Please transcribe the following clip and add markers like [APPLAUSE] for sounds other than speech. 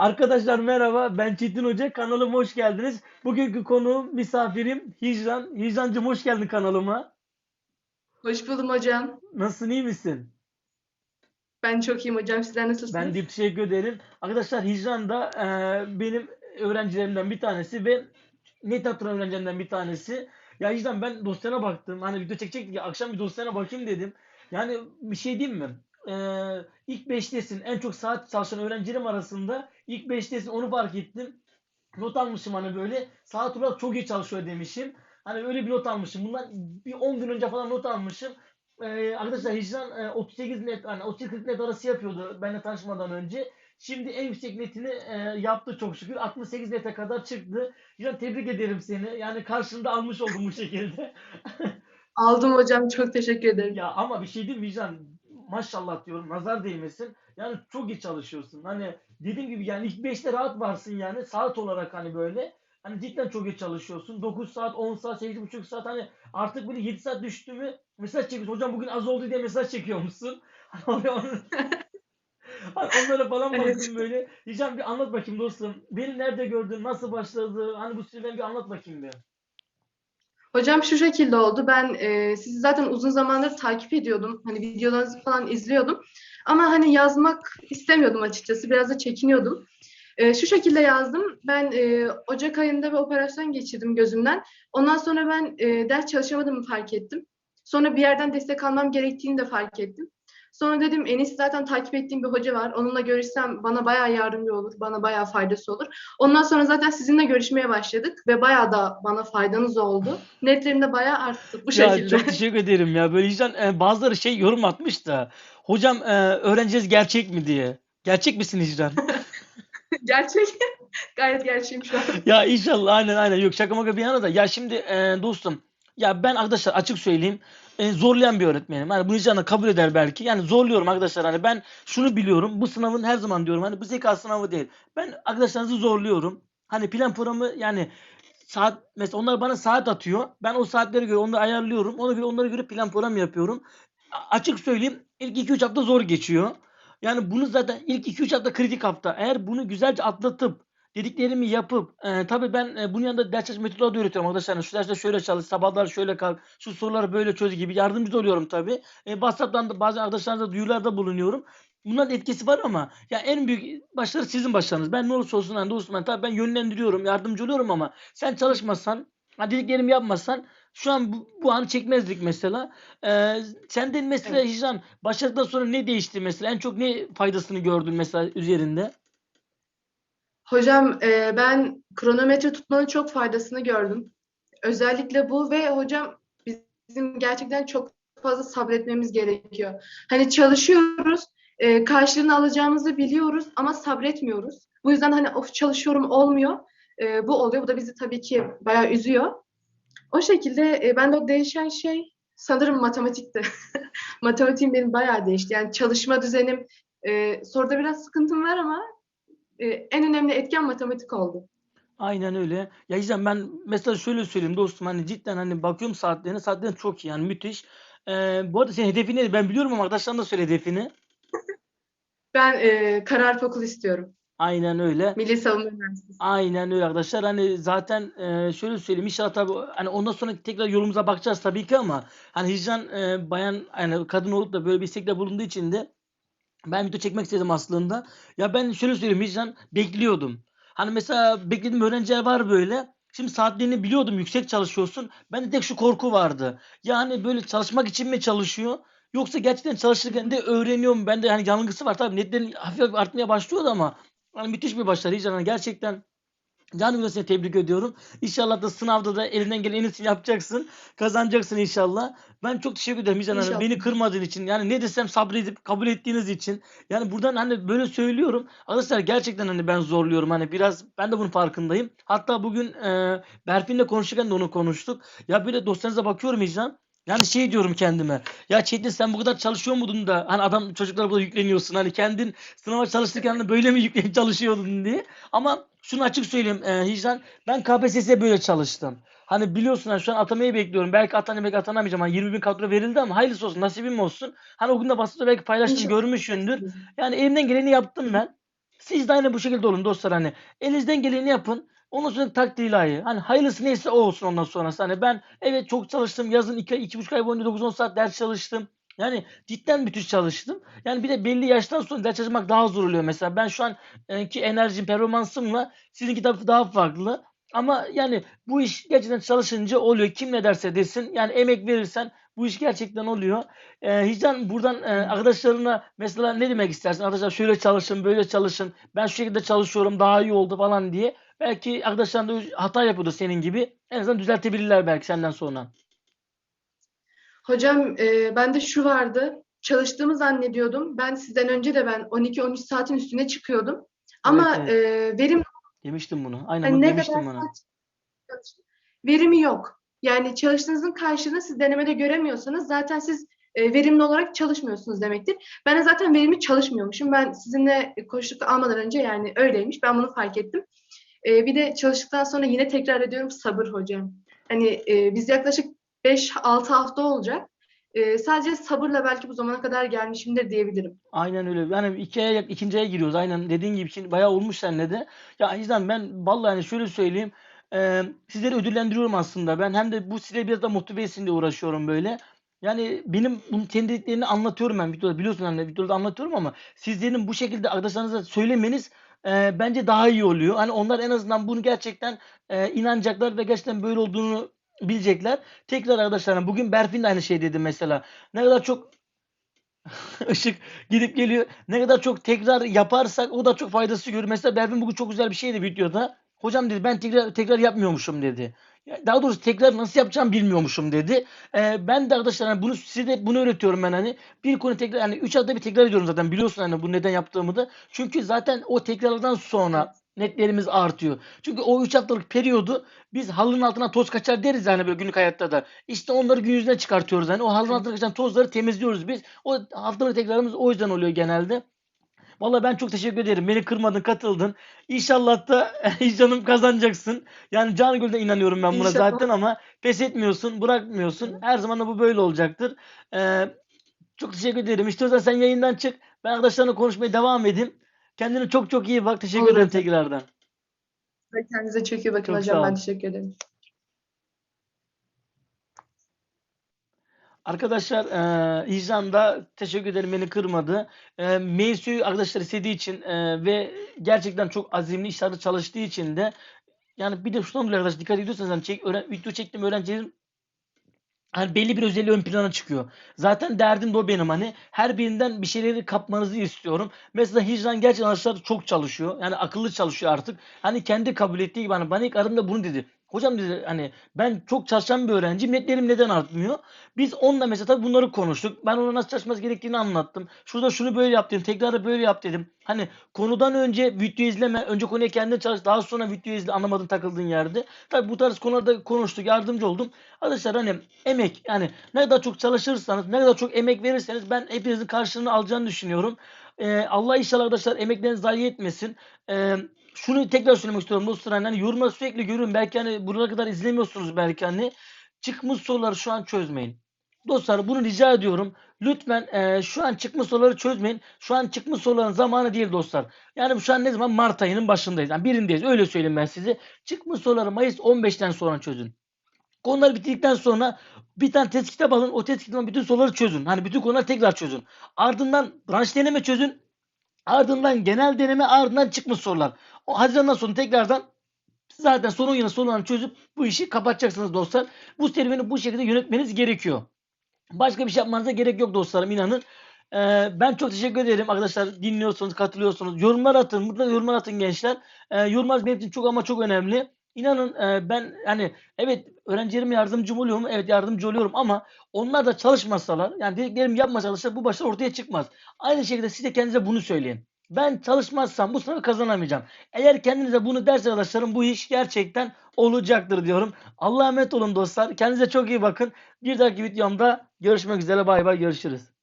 Arkadaşlar merhaba, ben Çetin Hoca. Kanalıma hoş geldiniz. Bugünkü konuğum, misafirim Hicran. Hicrancığım hoş geldin kanalıma. Hoş buldum hocam. Nasılsın, iyi misin? Ben çok iyiyim hocam. Sizler Ben nasılsınız? de teşekkür ederim. Arkadaşlar Hicran da e, benim öğrencilerimden bir tanesi ve net hatırlayan öğrencilerimden bir tanesi. Ya Hicran ben dosyana baktım. Hani video çekecektik ya akşam bir dosyana bakayım dedim. Yani bir şey diyeyim mi? E, ilk 5'tesin. En çok saat çalışan öğrencilerim arasında ilk 5'tesin onu fark ettim. Not almışım hani böyle. Saat olarak çok iyi çalışıyor demişim. Hani öyle bir not almışım. Bundan bir 10 gün önce falan not almışım. Ee, arkadaşlar Hicran e, 38 net, hani 38 net arası yapıyordu benimle tanışmadan önce. Şimdi en yüksek netini e, yaptı çok şükür. 68 nete kadar çıktı. Hicran tebrik ederim seni. Yani karşında almış oldum bu şekilde. [LAUGHS] Aldım hocam. Çok teşekkür ederim. Ya ama bir şey diyeyim mi Hicran? Maşallah diyorum. Nazar değmesin. Yani çok iyi çalışıyorsun. Hani dediğim gibi yani ilk 5'te rahat varsın yani. Saat olarak hani böyle. Hani cidden çok iyi çalışıyorsun. 9 saat, 10 saat, 8,5 saat hani artık böyle 7 saat düştü mü mesaj çekiyorsun. Hocam bugün az oldu diye mesaj çekiyor musun? [LAUGHS] Hani [LAUGHS] Hani onlara falan Evet. baktım böyle. Hicran bir anlat bakayım dostum. Beni nerede gördün? Nasıl başladı? Hani bu serüveni bir anlat bakayım bir. Hocam şu şekilde oldu. Ben e, sizi zaten uzun zamandır takip ediyordum. Hani videolarınızı falan izliyordum. Ama hani yazmak istemiyordum açıkçası. Biraz da çekiniyordum. E, şu şekilde yazdım. Ben e, Ocak ayında bir operasyon geçirdim gözümden. Ondan sonra ben e, ders çalışamadığımı fark ettim. Sonra bir yerden destek almam gerektiğini de fark ettim. Sonra dedim en iyisi zaten takip ettiğim bir hoca var. Onunla görüşsem bana bayağı yardımcı olur, bana bayağı faydası olur. Ondan sonra zaten sizinle görüşmeye başladık ve bayağı da bana faydanız oldu. Netlerim de bayağı arttı bu Ya şekilde. çok teşekkür ederim ya. Böyle Hicran e, bazıları şey yorum atmış da. Hocam e, öğreneceğiz gerçek mi diye. Gerçek misin Hicran? [LAUGHS] Gerçek. Gayet gerçeğim şu an. Ya inşallah aynen aynen yok şaka maka bir yana da ya şimdi e, dostum ya ben arkadaşlar açık söyleyeyim e, zorlayan bir öğretmenim. Hani bunu Hicran kabul eder belki. Yani zorluyorum arkadaşlar hani ben şunu biliyorum bu sınavın her zaman diyorum hani bu zeka sınavı değil. Ben arkadaşlarınızı zorluyorum. Hani plan programı yani saat mesela onlar bana saat atıyor. Ben o saatlere göre onları ayarlıyorum. Ona göre onlara göre plan program yapıyorum. Açık söyleyeyim ilk 2-3 hafta zor geçiyor. Yani bunu zaten ilk 2-3 hafta kritik hafta. Eğer bunu güzelce atlatıp dediklerimi yapıp e, tabii ben e, bunun yanında ders çalışma metodları da öğretiyorum arkadaşlar. Yani şu derste şöyle çalış, sabahlar şöyle kalk, şu soruları böyle çöz gibi yardımcı oluyorum tabii. E, WhatsApp'tan da bazı arkadaşlarımıza duyurularda bulunuyorum. Bunların etkisi var ama ya en büyük başarı sizin başarınız. Ben ne olursa olsun hani dostum ben tabii ben yönlendiriyorum, yardımcı oluyorum ama sen çalışmasan, ha dediklerimi yapmasan şu an bu, bu anı çekmezdik mesela. Ee, senden mesela Evet. Hicran başarıdan sonra ne değişti mesela? En çok ne faydasını gördün mesela üzerinde? Hocam e, ben kronometre tutmanın çok faydasını gördüm. Özellikle bu ve hocam bizim gerçekten çok fazla sabretmemiz gerekiyor. Hani çalışıyoruz, e, karşılığını alacağımızı biliyoruz ama sabretmiyoruz. Bu yüzden hani of çalışıyorum olmuyor. E, bu oluyor. Bu da bizi tabii ki bayağı üzüyor. O şekilde e, ben de o değişen şey sanırım matematikti. [LAUGHS] Matematiğim benim bayağı değişti. Yani çalışma düzenim, e, soruda biraz sıkıntım var ama e, en önemli etken matematik oldu. Aynen öyle. Ya Hicran ben mesela şöyle söyleyeyim dostum hani cidden hani bakıyorum saatlerine saatlerin çok iyi yani müthiş. Ee, bu arada senin hedefin neydi? Ben biliyorum ama arkadaşlarına da söyle hedefini. [LAUGHS] Ben e, Kararp Okulu istiyorum. Aynen öyle. Milli Savunma Üniversitesi. Aynen öyle arkadaşlar. Hani zaten e, şöyle söyleyeyim inşallah tabii hani ondan sonra tekrar yolumuza bakacağız tabii ki ama hani Hicran e, bayan yani kadın olup da böyle bir istekte bulunduğu için de ben video çekmek istedim aslında. Ya ben şöyle söyleyeyim Hicran bekliyordum. Hani mesela beklediğim öğrenciler var böyle. Şimdi saatlerini biliyordum yüksek çalışıyorsun. Bende tek şu korku vardı. Yani böyle çalışmak için mi çalışıyor? Yoksa gerçekten çalışırken de öğreniyor mu? Bende hani yanılgısı var tabii netlerin hafif artmaya başlıyordu ama hani müthiş bir başarı Hicran. Hani gerçekten Canı gönülden seni tebrik ediyorum. İnşallah da sınavda da elinden gelen en iyisini yapacaksın. Kazanacaksın inşallah. Ben çok teşekkür ederim Hicran Hanım. Beni kırmadığın için. Yani ne desem sabredip kabul ettiğiniz için. Yani buradan hani böyle söylüyorum. Arkadaşlar gerçekten hani ben zorluyorum. Hani biraz ben de bunun farkındayım. Hatta bugün e, Berfin'le konuşurken de onu konuştuk. Ya böyle dosyanıza bakıyorum Hicran. Yani şey diyorum kendime. Ya Çetin sen bu kadar çalışıyor muydun da hani adam çocuklara burada yükleniyorsun. Hani kendin sınava çalışırken de böyle mi yüklenip [LAUGHS] çalışıyordun diye. Ama şunu açık söyleyeyim e, Hicran. Ben KPSS'ye böyle çalıştım. Hani biliyorsun hani şu an atamayı bekliyorum. Belki atanı belki atanamayacağım. Hani 20 bin kadro verildi ama hayırlısı olsun nasibim olsun. Hani o gün de basında belki paylaştım görmüşsündür. Yani elimden geleni yaptım ben. Siz de aynı bu şekilde olun dostlar hani. Elinizden geleni yapın. Ondan sonra takdir ilahi. Hani hayırlısı neyse o olsun ondan sonrası. Hani ben evet çok çalıştım. Yazın 2 iki, iki buçuk ay boyunca 9-10 saat ders çalıştım. Yani cidden müthiş çalıştım. Yani bir de belli yaştan sonra ders çalışmak daha zor oluyor mesela. Ben şu an e, ki enerjim, performansımla sizinki tabii daha farklı. Ama yani bu iş gerçekten çalışınca oluyor. Kim ne derse desin. Yani emek verirsen bu iş gerçekten oluyor. Ee, Hicran buradan e, arkadaşlarına mesela ne demek istersin? Arkadaşlar şöyle çalışın, böyle çalışın. Ben şu şekilde çalışıyorum, daha iyi oldu falan diye. Belki arkadaşlar da hata yapıyordu senin gibi. En azından düzeltebilirler belki senden sonra. Hocam e, bende şu vardı. Çalıştığımı zannediyordum. Ben sizden önce de ben 12-13 saatin üstüne çıkıyordum. Ama Evet, e, verim Demiştim bunu. Aynen hani bunu ne demiştim bana. saat verimi yok. Yani çalıştığınızın karşılığını siz denemede göremiyorsanız zaten siz e, verimli olarak çalışmıyorsunuz demektir. Ben de zaten verimli çalışmıyormuşum. Ben sizinle koşuluk almadan önce yani öyleymiş. Ben bunu fark ettim. E, bir de çalıştıktan sonra yine tekrar ediyorum sabır hocam. Hani e, biz yaklaşık 5-6 hafta olacak. E, sadece sabırla belki bu zamana kadar gelmişimdir diyebilirim. Aynen öyle. Yani iki aya, ikinci aya giriyoruz. Aynen dediğin gibi şimdi bayağı olmuş seninle de. Ya Hicran ben vallahi hani şöyle söyleyeyim. Eee sizleri ödüllendiriyorum aslında. Ben hem de bu size biraz da motive etsin diye uğraşıyorum böyle. Yani benim bunun kendi anlatıyorum ben videoda. Biliyorsun hani videoda anlatıyorum ama sizlerin bu şekilde arkadaşlarınıza söylemeniz eee, bence daha iyi oluyor. Hani onlar en azından bunu gerçekten eee, inanacaklar ve gerçekten böyle olduğunu bilecekler. Tekrar arkadaşlar hani bugün Berfin de aynı şey dedi mesela. Ne kadar çok [LAUGHS] Işık gidip geliyor. Ne kadar çok tekrar yaparsak o da çok faydası görür. Mesela Berfin bugün çok güzel bir şeydi videoda. Hocam dedi ben tekrar tekrar yapmıyormuşum dedi. Daha doğrusu tekrar nasıl yapacağım bilmiyormuşum dedi. Ee, ben de arkadaşlar hani bunu size de bunu öğretiyorum ben hani. Bir konu tekrar hani 3 haftada bir tekrar ediyorum zaten biliyorsun hani bu neden yaptığımı da. Çünkü zaten o tekrarlardan sonra netlerimiz artıyor. Çünkü o 3 haftalık periyodu biz halının altına toz kaçar deriz yani böyle günlük hayatta da. İşte onları gün yüzüne çıkartıyoruz yani. O halının altına kaçan tozları temizliyoruz biz. O haftalık tekrarımız o yüzden oluyor genelde. Vallahi ben çok teşekkür ederim. Beni kırmadın, katıldın. İnşallah da [LAUGHS] canım kazanacaksın. Yani canı gönülden inanıyorum ben buna İnşallah. zaten ama pes etmiyorsun, bırakmıyorsun. Her zaman da bu böyle olacaktır. Ee, çok teşekkür ederim. İstiyorsan sen yayından çık. Ben arkadaşlarla konuşmaya devam edeyim. Kendine çok çok iyi bak. Teşekkür Olur ederim hocam. tekrardan. Kendinize çok iyi bakın Çok hocam. sağ Ben ol. teşekkür ederim. Arkadaşlar eee İhsan da teşekkür ederim beni kırmadı. Eee Meysu'yu arkadaşlar istediği için eee, ve gerçekten çok azimli işlerde çalıştığı için de yani bir de şundan dolayı arkadaşlar dikkat ediyorsanız hani çek, öğren, video çektiğim öğrencilerin hani belli bir özelliği ön plana çıkıyor. Zaten derdim de o benim hani. Her birinden bir şeyleri kapmanızı istiyorum. Mesela Hicran gerçekten arkadaşlar çok çalışıyor. Yani akıllı çalışıyor artık. Hani kendi kabul ettiği gibi hani bana ilk aradığında bunu dedi. Hocam dedi hani ben çok çalışan bir öğrenciyim. Netlerim neden artmıyor? Biz onunla mesela tabii bunları konuştuk. Ben ona nasıl çalışması gerektiğini anlattım. Şurada şunu böyle yap dedim. Tekrar da böyle yap dedim. Hani konudan önce video izleme. Önce konuya kendin çalış. Daha sonra video izle. Anlamadın takıldığın yerde. Tabii bu tarz konularda konuştuk. Yardımcı oldum. Arkadaşlar hani emek yani ne kadar çok çalışırsanız ne kadar çok emek verirseniz ben hepinizin karşılığını alacağını düşünüyorum. Ee, Allah inşallah arkadaşlar emeklerinizi zayi etmesin. Ee, şunu tekrar söylemek istiyorum dostlar hani, hani yorumları sürekli görüyorum. Belki hani buraya kadar izlemiyorsunuz belki hani. Çıkmış soruları şu an çözmeyin. Dostlar bunu rica ediyorum. Lütfen eee, şu an çıkmış soruları çözmeyin. Şu an çıkmış soruların zamanı değil dostlar. Yani şu an ne zaman? Mart ayının başındayız. Yani birindeyiz. Öyle söyleyeyim ben size. Çıkmış soruları Mayıs 15'ten sonra çözün. Konular bittikten sonra bir tane test kitap alın. O test kitabından bütün soruları çözün. Hani bütün konuları tekrar çözün. Ardından branş deneme çözün. Ardından genel deneme ardından çıkmış sorular. O Haziran'dan sonra tekrardan zaten sorun yanı sorularını çözüp bu işi kapatacaksınız dostlar. Bu serüveni bu şekilde yönetmeniz gerekiyor. Başka bir şey yapmanıza gerek yok dostlarım inanın. Ee, ben çok teşekkür ederim arkadaşlar dinliyorsunuz, katılıyorsunuz. Yorumlar atın, mutlaka yorumlar atın gençler. Ee, yorumlar benim için çok ama çok önemli. İnanın e, ben hani evet öğrencilerime yardımcı oluyorum. Evet yardımcı oluyorum ama onlar da çalışmasalar yani dediklerimi yapmasalar bu başarı ortaya çıkmaz. Aynı şekilde siz de kendinize bunu söyleyin. Ben çalışmazsam bu sınavı kazanamayacağım. Eğer kendinize bunu derse arkadaşlarım bu iş gerçekten olacaktır diyorum. Allah'a emanet olun dostlar. Kendinize çok iyi bakın. Bir dahaki videomda görüşmek üzere. Bay bay görüşürüz.